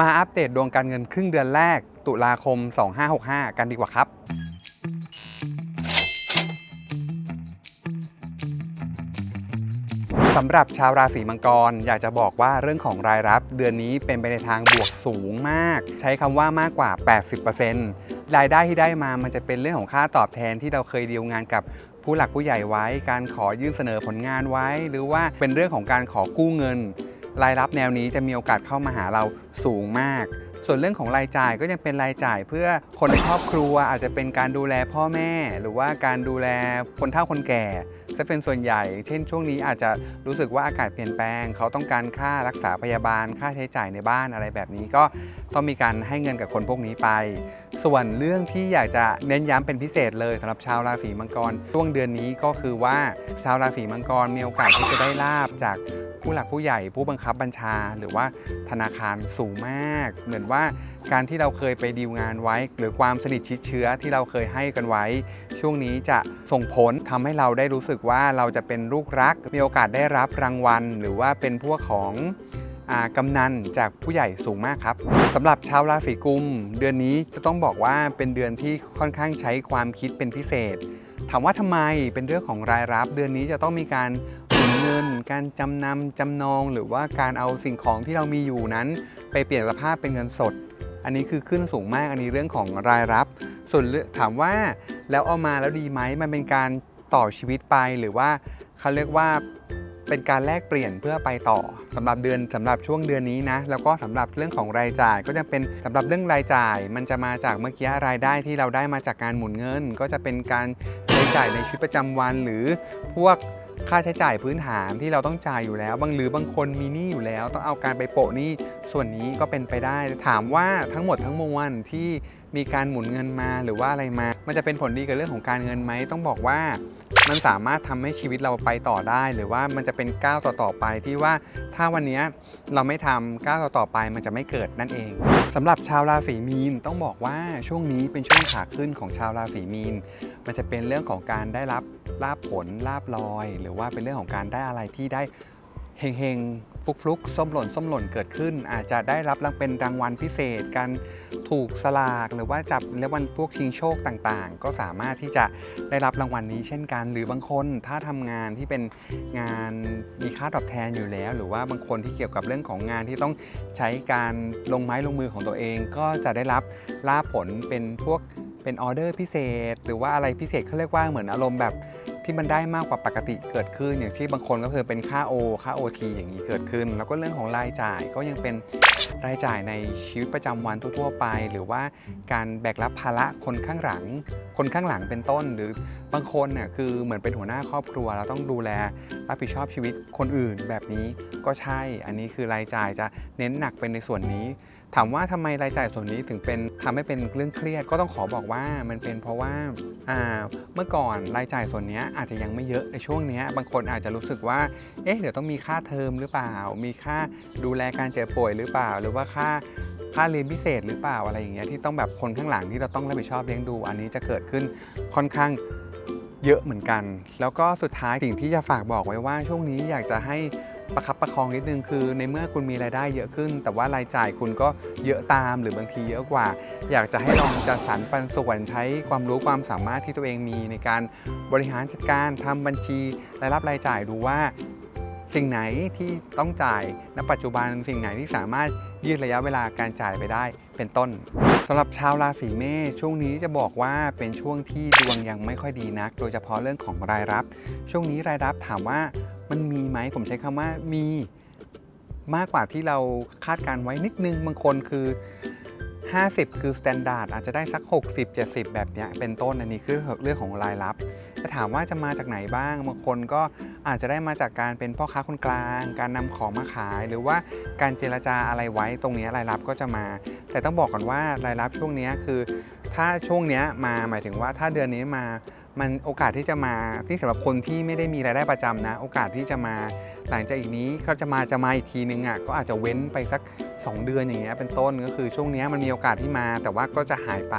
มาอัปเดตดวงการเงินครึ่งเดือนแรก ตุลาคม 2565 กันดีกว่าครับ สำหรับชาวราศีมังกร อยากจะบอกว่าเรื่องของรายรับเดือนนี้เป็นไปในทางบวกสูงมาก ใช้คำว่ามากกว่า 80%รายได้ที่ได้มามันจะเป็นเรื่องของค่าตอบแทนที่เราเคยดีลงานกับผู้หลักผู้ใหญ่ไว้ การขอยื่นเสนอผลงานไว้ หรือว่าเป็นเรื่องของการขอกู้เงิน รายรับแนวนี้จะมีโอกาสเข้ามาหาเราสูงมาก ส่วนเรื่องของรายจ่ายก็ยังเป็นรายจ่ายเพื่อคนในครอบครัวอาจจะเป็นการดูแลพ่อแม่ หรือว่าการดูแลคนเฒ่าคนแก่จะเป็นส่วนใหญ่ เช่น ช่วงนี้อาจจะรู้สึกว่าอากาศเปลี่ยนแปลง เขาต้องการค่ารักษาพยาบาล ค่าใช้จ่ายในบ้านอะไรแบบนี้ก็ต้องมีการให้เงินกับคนพวกนี้ไป ส่วนเรื่องที่อยากจะเน้นย้ำเป็นพิเศษเลยสำหรับชาวราศีมังกร ช่วงเดือนนี้ก็คือว่าชาวราศีมังกรมีโอกาสที่จะได้ลาบจากผู้หลักผู้ใหญ่ผู้บังคับบัญชา หรือว่าธนาคารสูงมาก เหมือนว่าการที่เราเคยไปดีลงานไว้ หรือความสนิทชิดเชื้อที่เราเคยให้กันไว้ ช่วงนี้จะส่งผลทำให้เราได้รู้สึกว่าเราจะเป็นลูกรัก มีโอกาสได้รับรางวัล หรือว่าเป็นพวกของอ่ากำนันจากผู้ใหญ่สูงมากครับสำหรับชาวราศีกุม เดือนนี้จะต้องบอกว่าเป็นเดือนที่ค่อนข้างใช้ความคิดเป็นพิเศษ ถามว่าทำไมเป็นเรื่องของรายรับ เดือนนี้จะต้องมีการ เงิน การจำนำจำนอง หรือว่าการเอาสิ่งของที่เรามีอยู่นั้น ไปเปลี่ยนสภาพเป็นเงินสด อันนี้คือขึ้นสูงมากอันนี้เรื่องของรายรับ ส่วนเลืองถามว่าแล้วเอามาแล้วดีไหมมันเป็นการต่อชีวิตไปหรือว่าเขาเรียกว่าเป็นการแลกเปลี่ยนเพื่อไปต่อสำหรับเดือนสำหรับช่วงเดือนนี้นะแล้วก็สำหรับเรื่องของรายจ่าย ก็จะเป็นสำหรับเรื่องรายจ่าย มันจะมาจากเมื่อกี้รายได้ที่เราได้มาจากการหมุนเงิน ก็จะเป็นการใช้จ่ายในชีวิตประจำวัน หรือพวก ค่าใช้จ่ายพื้นฐานที่เราต้องจ่ายอยู่แล้ว บางหรือบางคนมีหนี้อยู่แล้ว ต้องเอาการไปโปะหนี้ส่วนนี้ก็เป็นไปได้ ถามว่าทั้งหมดทั้งมวลที่มีการหมุนเงินมาหรือว่าอะไรมา มันจะเป็นผลดีกับเรื่องของการเงินไหมต้องบอกว่า มันสามารถทำให้ชีวิตเราไปต่อได้ หรือว่ามันจะเป็นก้าวต่อๆไปที่ว่าถ้าวันนี้เราไม่ทำก้าวต่อๆไปมันจะไม่เกิดนั่นเองสำหรับชาวราศีมีนต้องบอกว่าช่วงนี้เป็นช่วงขาขึ้นของชาวราศีมีน มันจะเป็นเรื่องของการได้รับลาบผลลาบลอย หรือว่าเป็นเรื่องของการได้อะไรที่ได้เฮงๆฟุกฟุกส้มหล่นส้มหล่นเกิดขึ้น อาจจะได้รับรางเป็นรางวัลพิเศษการถูกสลากหรือว่าจับเรียกวันพวกชิงโชคต่างๆ ก็สามารถที่จะได้รับรางวัลนี้เช่นกัน หรือบางคนถ้าทำงานที่เป็นงานมีค่าตอบแทนอยู่แล้ว หรือว่าบางคนที่เกี่ยวกับเรื่องของงานที่ต้องใช้การลงไม้ลงมือของตัวเอง ก็จะได้รับลาภผลเป็นพวก เป็นออเดอร์พิเศษ หรือว่าอะไรพิเศษเขาเรียกว่าเหมือนอารมณ์แบบที่มันได้มากกว่าปกติเกิดขึ้น อย่างที่บางคนก็คือเป็นค่า O ค่า OT อย่างนี้เกิดขึ้น แล้วก็เรื่องของรายจ่ายก็ยังเป็นรายจ่ายในชีวิตประจำวันทั่วๆไป หรือว่าการแบกรับภาระคนข้างหลัง คนข้างหลังเป็นต้น หรือบางคนเนี่ยคือเหมือนเป็นหัวหน้าครอบครัว เราต้องดูแลรับผิดชอบชีวิตคนอื่นแบบนี้ก็ใช่ อันนี้คือรายจ่ายจะเน้นหนักเป็นในส่วนนี้ ถามว่าทำไมรายจ่ายส่วนนี้ถึงเป็นทำให้เป็นเรื่องเครียดก็ต้องขอบอกว่ามันเป็นเพราะว่าอ่าเมื่อก่อนรายจ่ายส่วนนี้อาจจะยังไม่เยอะในช่วงนี้บางคนอาจจะรู้สึกว่าเอ๊ะเดี๋ยวต้องมีค่าเทอมหรือเปล่า มีค่าดูแลการเจ็บป่วยหรือเปล่า หรือว่าค่าค่าเรียนพิเศษหรือเปล่าอะไรอย่างเงี้ยที่ต้องแบบคนข้างหลังที่เราต้องรับผิดชอบเลี้ยงดู อันนี้จะเกิดขึ้นค่อนข้างเยอะเหมือนกัน แล้วก็สุดท้ายสิ่งที่จะฝากบอกไว้ว่าช่วงนี้อยากจะให้ ประคับประคองนิดนึงคือ ในเมื่อคุณมีรายได้เยอะขึ้น แต่ว่ารายจ่ายคุณก็เยอะตามหรือบางทีเยอะกว่า อยากจะให้ลองจัดสรรปันส่วนใช้ความรู้ความสามารถที่ตัวเองมีในการบริหารจัดการทำบัญชีรายรับรายจ่ายดูว่าสิ่งไหนที่ต้องจ่ายณปัจจุบันสิ่งไหนที่สามารถยืดระยะเวลาการจ่ายไปได้เป็นต้นสำหรับชาวราศีเมษช่วงนี้จะบอกว่าเป็นช่วงที่ดวงยังไม่ค่อยดีนัก โดยเฉพาะเรื่องของรายรับ ช่วงนี้รายรับถามว่า มันมีไหมผมใช้คำว่ามีมากกว่าที่เราคาดการไว้นิดนึงบางคนคือ 50 คือสแตนดาร์ดอาจจะได้สัก 60 70 แบบเนี้ยเป็นต้นอันนี้คือเรื่องของรายรับ แต่ถามว่าจะมาจากไหนบ้างบางคนก็อาจจะได้มาจากการเป็นพ่อค้าคนกลาง การนำของมาขาย หรือว่าการเจรจาอะไรไว้ตรงนี้รายรับก็จะมา แต่ต้องบอกก่อนว่ารายรับช่วงนี้คือ ถ้าช่วงนี้มาหมายถึงว่าถ้าเดือนนี้มามันโอกาสที่จะมาที่สำหรับคนที่ไม่ได้มีรายได้ประจำนะ โอกาสที่จะมาหลังจากอีกนี้เขาจะมาจะมาอีกทีนึงอะก็อาจจะเว้นไปสัก 2 เดือนอย่างเงี้ยเป็นต้นก็คือช่วงนี้มันมีโอกาสที่มา แต่ว่าก็จะหายไป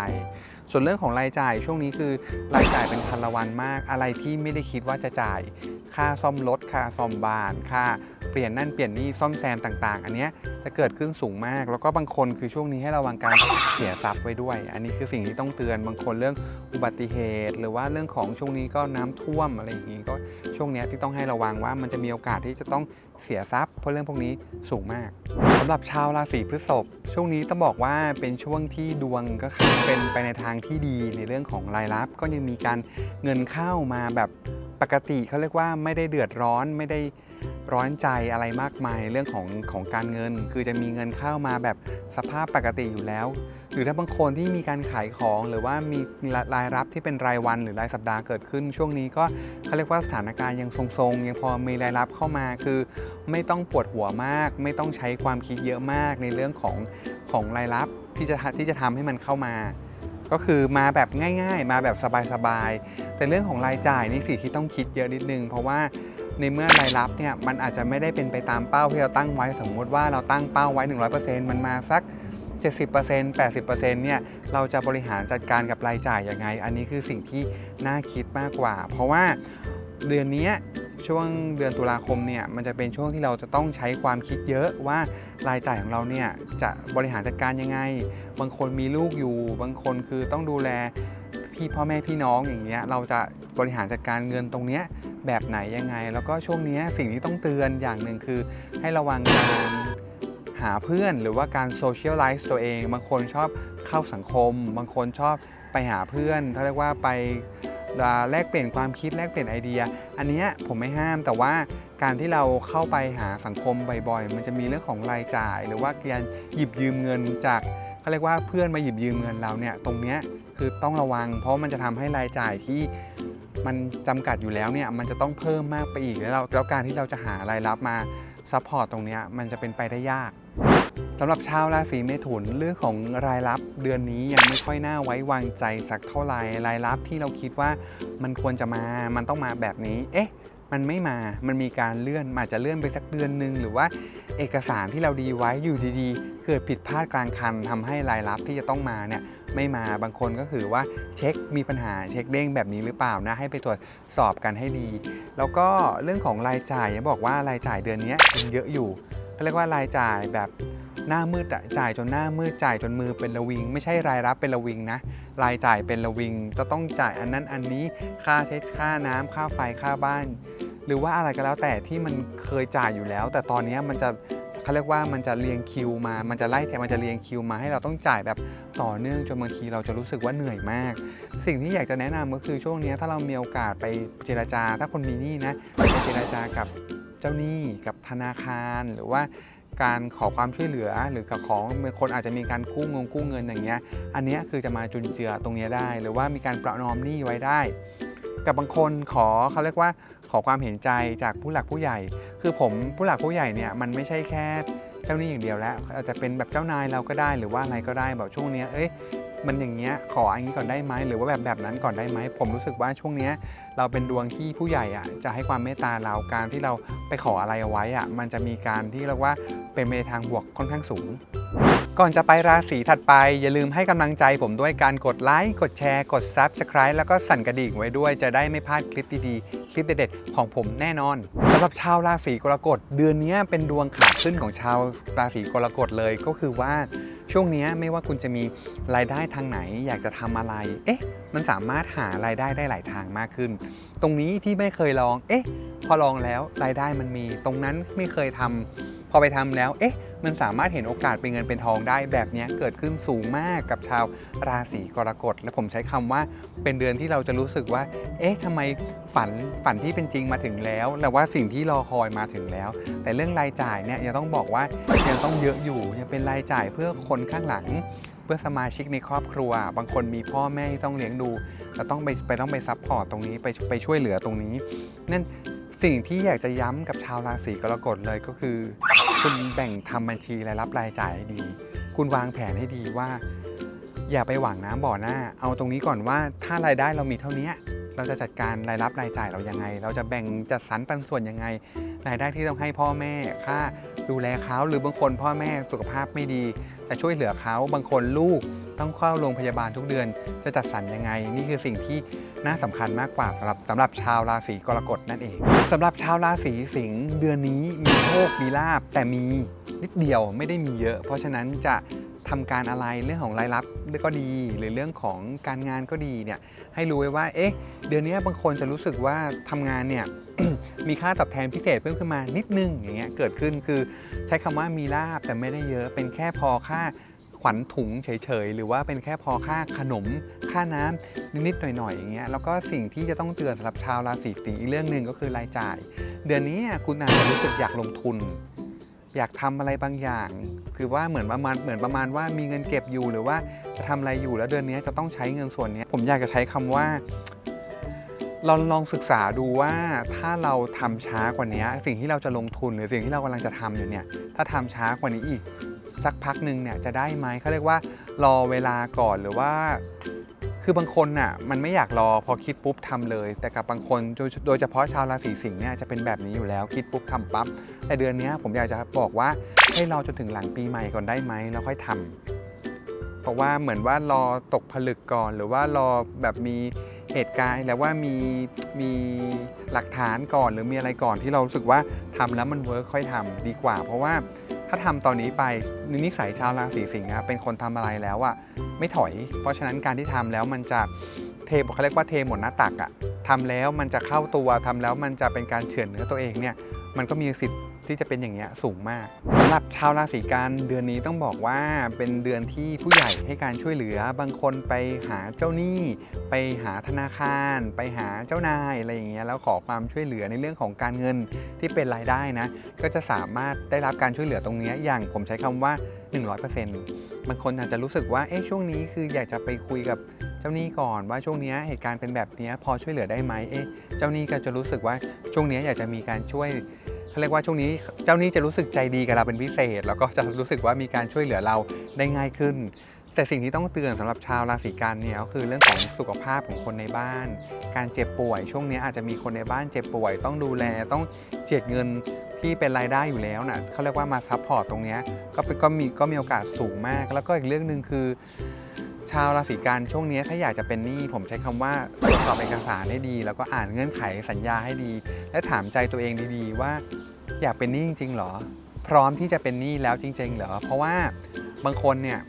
ส่วนเรื่องของรายจ่ายช่วงนี้คือรายจ่ายเป็นพันละวันมาก อะไรที่ไม่ได้คิดว่าจะจ่าย ค่าซ่อมรถค่าซ่อมบ้าน ค่าเปลี่ยนนั่นเปลี่ยนนี่ซ่อมแซมต่าง ๆ อันเนี้ยจะเกิดขึ้นสูงมาก แล้วก็บางคนคือช่วงนี้ให้ระวังการเสียทรัพย์ไว้ด้วย อันนี้คือสิ่งที่ต้องเตือนบางคนเรื่องอุบัติเหตุ หรือว่าเรื่องของช่วงนี้ก็น้ำท่วมอะไรอย่างนี้ก็ช่วงเนี้ยที่ต้องให้ระวังว่ามันจะมีโอกาสที่จะต้องเสียทรัพย์เพราะเรื่องพวกนี้สูงมากำหรับชาวราศีพฤษภช่วงนี้ต้องบอกว่าเป็นช่วงที่ดวงก็คือเป็นไปในทางที่ดีในเรื่องของรายรับ ก็ยังมีการเงินเข้ามาแบบปกติเขาเรียกว่าไม่ได้เดือดร้อนไม่ได้ ร้อนใจอะไรมากมายเรื่องของของการเงิน คือจะมีเงินเข้ามาแบบสภาพปกติอยู่แล้ว หรือถ้าบางคนที่มีการขายของหรือว่ามีรายรับที่เป็นรายวันหรือรายสัปดาห์เกิดขึ้น ช่วงนี้ก็เขาเรียกว่าสถานการณ์ยังทรงๆ ยังพอมีรายรับเข้ามาคือ ไม่ต้องปวดหัวมาก ไม่ต้องใช้ความคิดเยอะมากในเรื่องของของรายรับที่จะที่จะทำให้มันเข้ามาก็คือมาแบบง่าย ๆ มาแบบสบายๆ แต่เรื่องของรายจ่ายนี่สิที่ต้องคิดเยอะนิดนึง เพราะว่า ในเมื่อรายรับเนี่ยมันอาจจะไม่ได้เป็นไปตามเป้าที่เราตั้งไว้สมมติว่าเราตั้งเป้าไว้ 100%มันมาสัก 70% 80%เนี่ยเราจะบริหารจัดการกับรายจ่ายยังไง อันนี้คือสิ่งที่น่าคิดมากกว่า เพราะว่าเดือนนี้ช่วงเดือนตุลาคมเนี่ยมันจะเป็นช่วงที่เราจะต้องใช้ความคิดเยอะว่ารายจ่ายของเราเนี่ยจะบริหารจัดการยังไง บางคนมีลูกอยู่ บางคนคือต้องดูแล พี่พ่อแม่พี่น้องอย่างเงี้ยเราจะบริหารจัดการเงินตรงเนี้ยแบบไหนยังไง แล้วก็ช่วงนี้สิ่งที่ต้องเตือนอย่างหนึ่งคือ ให้ระวังการหาเพื่อนหรือว่าการโซเชียลไลซ์ตัวเอง บางคนชอบเข้าสังคม บางคนชอบไปหาเพื่อนเขาเรียกว่าไปแลกเปลี่ยนความคิดแลกเปลี่ยนไอเดีย อันนี้ผมไม่ห้ามแต่ว่าการที่เราเข้าไปหาสังคมบ่อยๆ มันจะมีเรื่องของรายจ่าย หรือว่าการหยิบยืมเงินจากเขาเรียกว่าเพื่อนมาหยิบยืมเงินเราเนี่ยตรงเนี้ย คือต้องระวัง เพราะมันจะทำให้รายจ่ายที่มันจำกัดอยู่แล้วเนี่ยมันจะต้องเพิ่มมากไปอีกแล้วแล้วการที่เราจะหารายรับมาซัพพอร์ตตรงนี้มันจะเป็นไปได้ยากสำหรับชาวราศีเมถุนเรื่องของรายรับเดือนนี้ยังไม่ค่อยน่าไว้วางใจสักเท่าไหร่รายรับที่เราคิดว่ามันควรจะมา มันต้องมาแบบนี้ เอ๊ะ มันไม่มา มันมีการเลื่อนมันอาจจะเลื่อนไปสักเดือนหนึ่งหรือว่าเอกสารที่เราดีไว้อยู่ดีๆ เกิดผิดพลาดกลางคันทำให้รายรับที่จะต้องมาเนี่ย ไม่มาบางคนก็คือว่าเช็คมีปัญหาเช็คเด้งแบบนี้หรือเปล่านะให้ไปตรวจสอบกันให้ดี แล้วก็เรื่องของรายจ่ายยังบอกว่ารายจ่ายเดือนนี้ยังเยอะอยู่เขาเรียกว่ารายจ่ายแบบหน้ามืดจ่ายจนหน้ามืดจ่ายจนมือเป็นระวิง ไม่ใช่รายรับเป็นระวิงนะ รายจ่ายเป็นระวิง จะต้องจ่ายอันนั้นอันนี้ค่าใช้ค่าน้ำค่าไฟค่าบ้าน หรือว่าอะไรก็แล้วแต่ที่มันเคยจ่ายอยู่แล้ว แต่ตอนนี้มันจะ เขาเรียกว่ามันจะเรียงคิวมา มันจะไล่แถมมันจะเรียงคิวมาให้เราต้องจ่ายแบบต่อเนื่องจนบางทีเราจะรู้สึกว่าเหนื่อยมาก สิ่งที่อยากจะแนะนำก็คือช่วงนี้ถ้าเรามีโอกาสไปเจราจา ถ้าคนมีหนี้นะไปเจราจากับเจ้าหนี้กับธนาคารหรือว่าการขอความช่วยเหลือหรือกับของบางคนอาจจะมีการกู้เงินกู้เงินอย่างเงี้ย อันนี้คือจะมาจุนเจือตรงนี้ได้ หรือว่ามีการประนอมหนี้ไว้ได้ กับบางคนขอเขาเรียกว่า ขอความเห็นใจจากผู้หลักผู้ใหญ่ คือผมผู้หลักผู้ใหญ่เนี่ยมันไม่ใช่แค่เจ้าหนี้อย่างเดียวแล้ว อาจจะเป็นแบบเจ้านายเราก็ได้หรือว่าอะไรก็ได้แบบช่วงเนี้ยเอ้ยมันอย่างเงี้ยขออันนี้ก่อนได้ไหมหรือว่าแบบแบบนั้นก่อนได้ไหมผมรู้สึกว่าช่วงเนี้ยเราเป็นดวงที่ผู้ใหญ่อะจะให้ความเมตตาเราการที่เราไปขออะไรเอาไว้อะมันจะมีการที่เรียกว่าเป็นไปในทางบวกค่อนข้างสูง ก่อนจะไปราศีถัดไป อย่าลืมให้กำลังใจผมด้วยการกดไลค์กดแชร์ กด Subscribe แล้วก็สั่นกระดิ่งไว้ด้วยจะได้ไม่พลาดคลิปดีๆ คลิปเด็ดๆ ของผมแน่นอนสำหรับชาวราศีกรกฎเดือนนี้เป็นดวงขาขึ้นของชาวราศีกรกฎเลยก็คือว่าช่วงนี้ไม่ว่าคุณจะมีรายได้ทางไหนอยากจะทำอะไร เอ๊ะ มันสามารถหารายได้ได้หลายทางมากขึ้น ตรงนี้ที่ไม่เคยลอง เอ๊ะ พอลองแล้วรายได้มันมี ตรงนั้นไม่เคยทำพอไปทำแล้ว เอ๊ะ มันสามารถเห็นโอกาสเป็นเงินเป็นทองได้แบบนี้เกิดขึ้นสูงมากกับชาวราศีกรกฎและผมใช้คำว่าเป็นเดือนที่เราจะรู้สึกว่า เอ๊ะทำไมฝันฝันที่เป็นจริงมาถึงแล้วและว่าสิ่งที่รอคอยมาถึงแล้ว แต่เรื่องรายจ่ายเนี่ยยังต้องบอกว่ายังต้องเยอะอยู่ยังเป็นรายจ่ายเพื่อคนข้างหลังเพื่อสมาชิกในครอบครัว บางคนมีพ่อแม่ที่ต้องเลี้ยงดูเราต้องไปไปต้องไปซัพพอร์ตตรงนี้ไปไปช่วยเหลือตรงนี้ นั่น สิ่งที่อยากจะย้ำกับชาวราศีกรกฎเลยก็คือ คุณแบ่งทำบัญชีรายรับรายจ่ายให้ดี คุณวางแผนให้ดีว่า อย่าไปหวังน้ำบ่อหน้า เอาตรงนี้ก่อนว่าถ้ารายได้เรามีเท่านี้เราจะจัดการรายรับรายจ่ายเรายังไง เราจะแบ่งจัดสรรปันส่วนยังไง รายได้ที่ต้องให้พ่อแม่ค่าดูแลเขาหรือบางคนพ่อแม่สุขภาพไม่ดี จะช่วยเหลือเขาบางคนลูกต้องเข้าโรงพยาบาลทุกเดือน จะจัดสรรยังไง นี่คือสิ่งที่น่าสำคัญมากกว่าสำหรับสำหรับชาวราศีกรกฎนั่นเองสำหรับชาวราศีสิงห์เดือนนี้มีโชคมีลาบแต่มีนิดเดียวไม่ได้มีเยอะ เพราะฉะนั้นจะ ทำการอะไรเรื่องของรายรับก็ดี หรือเรื่องของการงานก็ดีเนี่ยให้รู้ไว้ว่าเอ๊ะเดือนนี้บางคนจะรู้สึกว่าทำงานเนี่ยมีค่าตอบแทนพิเศษเพิ่มขึ้นมานิดนึงอย่างเงี้ยเกิดขึ้นคือใช้คำว่ามีลาบแต่ไม่ได้เยอะเป็นแค่พอค่าขวัญถุงเฉยๆ หรือว่าเป็นแค่พอค่าขนม ค่าน้ำนิดๆ หน่อยๆ อย่างเงี้ยแล้วก็สิ่งที่จะต้องเตือนสำหรับชาวราศีสิงห์อีกเรื่องหนึ่งก็คือรายจ่าย เดือนนี้คุณอาจจะรู้สึกอยากลงทุน อยากทำอะไรบางอย่าง คือว่าเหมือนประมาณเหมือนประมาณว่ามีเงินเก็บอยู่หรือว่าจะทำอะไรอยู่แล้วเดือนนี้จะต้องใช้เงินส่วนนี้ผมอยากจะใช้คำว่าลองลองศึกษาดูว่าถ้าเราทำช้ากว่านี้สิ่งที่เราจะลงทุนหรือสิ่งที่เรากำลังจะทำอยู่เนี่ยถ้าทำช้ากว่านี้อีกสักพักหนึ่งเนี่ยจะได้ไหมเขาเรียกว่ารอเวลาก่อนหรือว่า คือบางคนน่ะมันไม่อยากรอพอคิดปุ๊บทำเลย แต่กับบางคนโดยเฉพาะชาวราศีสิงห์เนี่ยจะเป็นแบบนี้อยู่แล้วคิดปุ๊บทำปั๊บแต่เดือนเนี้ยผมอยากจะบอกว่าให้รอจนถึงหลังปีใหม่ก่อนได้ไหมแล้วค่อยทำเพราะว่าเหมือนว่ารอตกผลึกก่อน หรือว่ารอแบบมีเหตุการณ์แล้วว่ามีมีหลักฐานก่อนหรือมีอะไรก่อนที่เรารู้สึกว่าทำแล้วมันเวิร์คค่อยทำดีกว่า เพราะว่า ถ้าทำตอนนี้ไปนิสัยชาวราศีสิงห์นะเป็นคนทำอะไรแล้วอะไม่ถอย เพราะฉะนั้นการที่ทำแล้วมันจะเทเขาเรียกว่าเทหมดหน้าตักอะทำแล้วมันจะเข้าตัวทำแล้วมันจะเป็นการเฉือนเนื้อตัวเองเนี่ยมันก็มีสิทธิ์ ที่จะเป็นอย่างเงี้ยสูงมากสำหรับชาวราศีกันเดือนนี้ต้องบอกว่าเป็นเดือนที่ผู้ใหญ่ให้การช่วยเหลือ บางคนไปหาเจ้าหนี้ ไปหาธนาคาร ไปหาเจ้านายอะไรอย่างเงี้ยแล้วขอความช่วยเหลือในเรื่องของการเงินที่เป็นรายได้นะ ก็จะสามารถได้รับการช่วยเหลือตรงเนี้ยอย่างผมใช้คำว่า 100%บางคนอาจจะรู้สึกว่าเอ๊ะช่วงนี้คืออยากจะไปคุยกับเจ้าหนี้ก่อนว่าช่วงเนี้ยเหตุการณ์เป็นแบบเนี้ยพอช่วยเหลือได้ไหมเอ๊ะเจ้าหนี้ก็จะรู้สึกว่าช่วงเนี้ยอยากจะมีการช่วย เขาเรียกว่าช่วงนี้เจ้านี้จะรู้สึกใจดีกับเราเป็นพิเศษ แล้วก็จะรู้สึกว่ามีการช่วยเหลือเราได้ง่ายขึ้น แต่สิ่งที่ต้องเตือนสำหรับชาวราศีกันเนี่ยก็คือเรื่องของสุขภาพของคนในบ้าน การเจ็บป่วย ช่วงนี้อาจจะมีคนในบ้านเจ็บป่วย ต้องดูแลต้องเจียดเงินที่เป็นรายได้อยู่แล้วนะเขาเรียกว่ามาซัพพอร์ตตรงนี้ก็เป็นก็มีก็มีโอกาสสูงมาก แล้วก็อีกเรื่องหนึ่งคือชาวราศีกันช่วงนี้ถ้าอยากจะเป็นหนี้ผมใช้คำว่าตรวจสอบเอกสารให้ดี แล้วก็อ่านเงื่อนไขสัญญาให้ดี และถามใจตัวเองดีๆว่า อยากเป็นหนี้จริงๆหรอ พร้อมที่จะเป็นหนี้แล้วจริง ๆ เหรอ เพราะว่าบางคนเนี่ย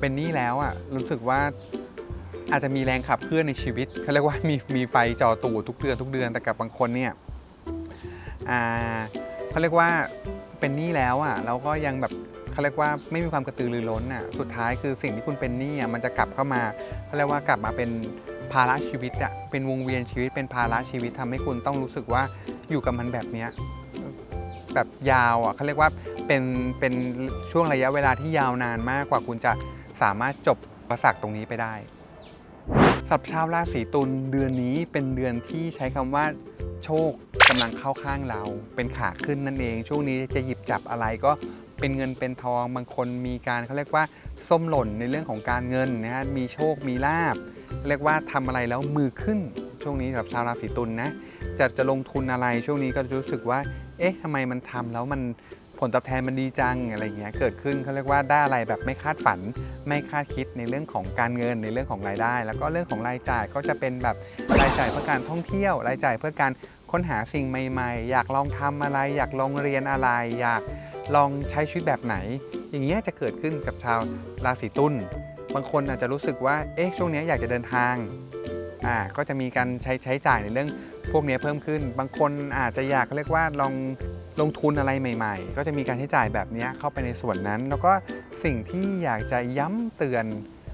เป็นหนี้แล้วอะรู้สึกว่าอาจจะมีแรงขับเคลื่อนในชีวิตเขาเรียกว่ามีมีไฟจอตูดทุกเดือนทุกเดือนแต่กับบางคนเนี่ยเขาเรียกว่าเป็นหนี้แล้วอะแล้วก็ยังแบบเขาเรียกว่าไม่มีความกระตือรือร้นอะสุดท้ายคือสิ่งที่คุณเป็นหนี้อะมันจะกลับเข้ามาเขาเรียกว่ากลับมาเป็นภาระชีวิตอะเป็นวงเวียนชีวิตเป็นภาระชีวิตทำให้คุณต้องรู้สึกว่าอยู่กับมันแบบเนี้ย แบบยาวอะเขาเรียกว่าเป็นเป็นช่วงระยะเวลาที่ยาวนานมากกว่าคุณจะสามารถจบประสักตรงนี้ไปได้สับชาวราศีตุลเดือนนี้เป็นเดือนที่ใช้คำว่า โชคกำลังเข้าข้างเรา เป็นขาขึ้นนั่นเอง ช่วงนี้จะหยิบจับอะไรก็เป็นเงินเป็นทองบางคนมีการเขาเรียกว่าส้มหล่นในเรื่องของการเงินนะฮะมีโชคมีลาบ เรียกว่าทำอะไรแล้วมือขึ้น ช่วงนี้สำหรับชาวราศีตุลนะจะจะลงทุนอะไรช่วงนี้ก็รู้สึกว่า เอ๊ะทำไมมันทำแล้วมันผลตอบแทนมันดีจังอะไรเงี้ยเกิดขึ้นเขาเรียกว่าได้อะไรแบบไม่คาดฝัน ไม่คาดคิดในเรื่องของการเงินในเรื่องของรายได้ แล้วก็เรื่องของรายจ่ายก็จะเป็นแบบรายจ่ายเพื่อการท่องเที่ยว รายจ่ายเพื่อการค้นหาสิ่งใหม่ ๆ อยากลองทำอะไร อยากลองเรียนอะไร อยากลองใช้ชีวิตแบบไหน อย่างเงี้ยจะเกิดขึ้นกับชาวราศีตุลบางคนอาจจะรู้สึกว่าเอ๊ะช่วงนี้อยากจะเดินทาง อ่าก็จะมีการใช้ใช้จ่ายในเรื่องพวกนี้เพิ่มขึ้น บางคนอาจจะอยากเรียกว่าลองลงทุนอะไรใหม่ ๆ ก็จะมีการใช้จ่ายแบบนี้เข้าไปในส่วนนั้น แล้วก็สิ่งที่อยากจะย้ำเตือน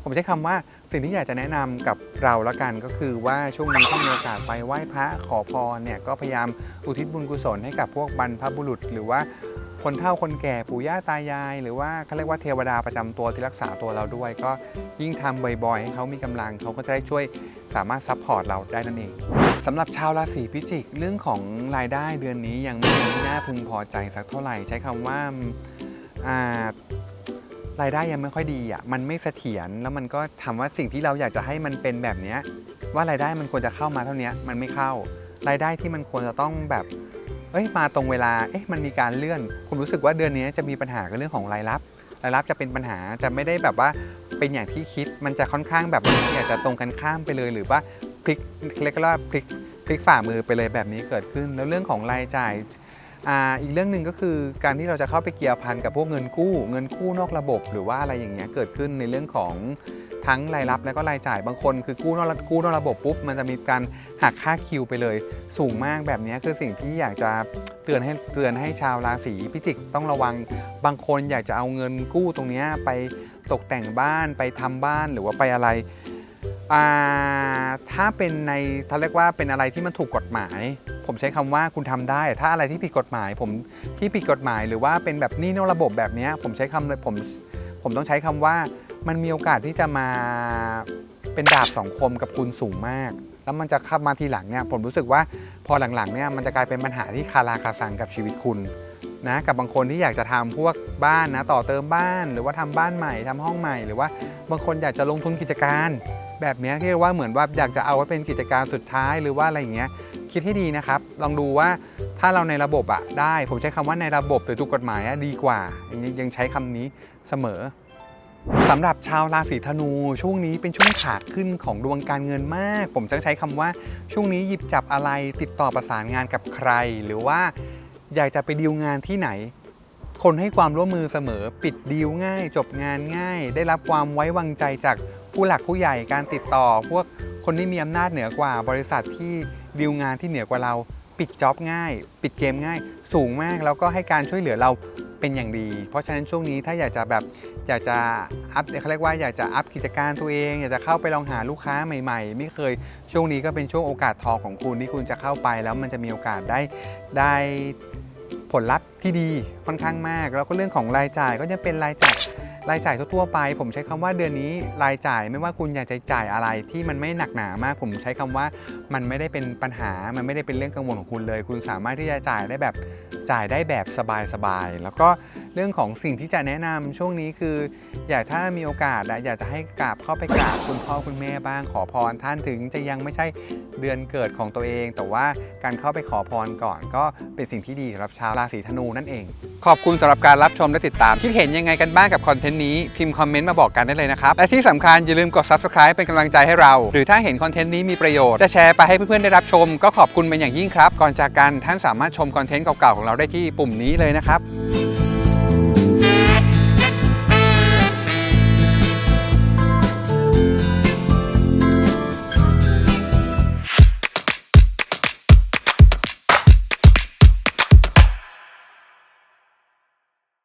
ผมใช้คำว่าสิ่งที่อยากจะแนะนำกับเราละกันก็คือว่าช่วงนี้ถ้ามีโอกาสไปไหว้พระขอพรเนี่ยก็พยายามอุทิศบุญกุศลให้กับพวกบรรพบุรุษ หรือว่าคนเฒ่าคนแก่ปู่ย่าตายาย หรือว่าเขาเรียกว่าเทวดาประจำตัวที่รักษาตัวเราด้วย ก็ยิ่งทำบ่อยๆให้เขามีกำลังเขาก็จะได้ช่วย สามารถซัพพอร์ตเราได้นั่นเองสำหรับชาวราศีพิจิก เรื่องของรายได้เดือนนี้ยังไม่เป็นที่น่าพึงพอใจสักเท่าไหร่ ใช้คำว่าอ่ารายได้ยังไม่ค่อยดีอะมันไม่เสถียรแล้วมันก็ทำว่าสิ่งที่เราอยากจะให้มันเป็นแบบนี้ว่ารายได้มันควรจะเข้ามาเท่านี้มันไม่เข้ารายได้ที่มันควรจะต้องแบบเอ้ยมาตรงเวลาเอ๊ะมันมีการเลื่อนผมรู้สึกว่าเดือนนี้จะมีปัญหากับเรื่องของรายรับ รายรับจะเป็นปัญหาจะไม่ได้แบบว่าเป็นอย่างที่คิดมันจะค่อนข้างแบบอยากจะตรงกันข้ามไปเลย หรือว่าพลิกเรียกว่าพลิกพลิกฝ่ามือไปเลยแบบนี้เกิดขึ้น แล้วเรื่องของรายจ่ายอ่าอีกเรื่องหนึ่งก็คือการที่เราจะเข้าไปเกี่ยวพันกับพวกเงินกู้ เงินกู้นอกระบบ หรือว่าอะไรอย่างเงี้ยเกิดขึ้นในเรื่องของ ทั้งรายรับและก็รายจ่ายบางคนคือกู้นอกกู้นอกระบบปุ๊บมันจะมีการหักค่าคิวไปเลย สูงมากแบบนี้คือสิ่งที่อยากจะเตือนให้เตือนให้ชาวราศีพิจิกต้องระวัง บางคนอยากจะเอาเงินกู้ตรงนี้ไปตกแต่งบ้านไปทำบ้านหรือว่าไปอะไรอ่าถ้าเป็นในถ้าเรียกว่าเป็นอะไรที่มันถูกกฎหมาย ผมใช้คำว่าคุณทำได้ ถ้าอะไรที่ผิดกฎหมาย ผมที่ผิดกฎหมาย หรือว่าเป็นแบบนี้นอกระบบแบบนี้ผมใช้คำผมผมต้องใช้คำว่า มันมีโอกาสที่จะมาเป็นดาบสองคมกับคุณสูงมาก แล้วมันจะข้ามาทีหลังเนี่ยผมรู้สึกว่าพอหลังๆเนี่ยมันจะกลายเป็นปัญหาที่คาราคาซังกับชีวิตคุณนะกับบางคนที่อยากจะทำพวกบ้านนะต่อเติมบ้าน หรือว่าทำบ้านใหม่ทำห้องใหม่ หรือว่าบางคนอยากจะลงทุนกิจการ แบบเนี้ยที่เรียกว่าเหมือนว่าอยากจะเอาไว้เป็นกิจการสุดท้ายหรือว่าอะไรอย่างเงี้ยคิดให้ดีนะครับ ลองดูว่าถ้าเราในระบบอะได้ ผมใช้คำว่าในระบบหรือถูกกฎหมายอะดีกว่าอย่างนี้ยังใช้คำนี้เสมอ สำหรับชาวราศีธนูช่วงนี้เป็นช่วงขาขึ้นของดวงการเงินมาก ผมจะใช้คำว่าช่วงนี้หยิบจับอะไรติดต่อประสานงานกับใคร หรือว่าอยากจะไปดีลงานที่ไหน คนให้ความร่วมมือเสมอ ปิดดีลง่าย จบงานง่าย ได้รับความไว้วางใจจากผู้หลักผู้ใหญ่การติดต่อ พวกคนที่มีอำนาจเหนือกว่า บริษัทที่ดีลงานที่เหนือกว่าเรา ปิดจ็อบง่าย ปิดเกมง่าย สูงมากแล้วก็ให้การช่วยเหลือเรา เป็นอย่างดี เพราะฉะนั้นช่วงนี้ถ้าอยากจะแบบอยากจะอัพเขาเรียกว่าอยากจะอัพกิจการตัวเอง อยากจะเข้าไปลองหาลูกค้าใหม่ๆ ไม่เคยช่วงนี้ก็เป็นช่วงโอกาสทองของคุณที่คุณจะเข้าไปแล้วมันจะมีโอกาสได้ได้ผลลัพธ์ที่ดีค่อนข้างมาก แล้วก็เรื่องของรายจ่ายก็จะเป็นรายจ่ายรายจ่ายทั่วๆไป ผมใช้คำว่าเดือนนี้รายจ่ายไม่ว่าคุณอยากจะจ่ายอะไรที่มันไม่หนักหนามาก ผมใช้คำว่ามันไม่ได้เป็นปัญหามันไม่ได้เป็นเรื่องกังวลของคุณเลย คุณสามารถที่จะจ่ายได้แบบ จ่ายได้แบบสบายๆ แล้วก็เรื่องของสิ่งที่จะแนะนำช่วงนี้คือ อยากถ้ามีโอกาสอยากจะให้กราบเข้าไปกราบคุณพ่อคุณแม่บ้างขอพร ท่านถึงจะยังไม่ใช่เดือนเกิดของตัวเอง แต่ว่าการเข้าไปขอพรก่อน ก็เป็นสิ่งที่ดีสำหรับชาวราศีธนูนั่นเอง ขอบคุณสำหรับการรับชมและติดตาม คิดเห็นยังไงกันบ้างกับคอนเทนต์นี้พิมพ์คอมเมนต์มาบอกกันได้เลยนะครับและที่สำคัญอย่าลืมกด subscribe เป็นกำลังใจให้เรา หรือถ้าเห็นคอนเทนต์นี้มีประโยชน์จะแชร์ไปให้เพื่อนๆได้รับชม ก็ขอบคุณเป็นอย่างยิ่งครับก่อนจากกันท่านสามารถชมคอนเทนต์เก่าๆของเราได้ที่ปุ่มนี้เลยนะครับ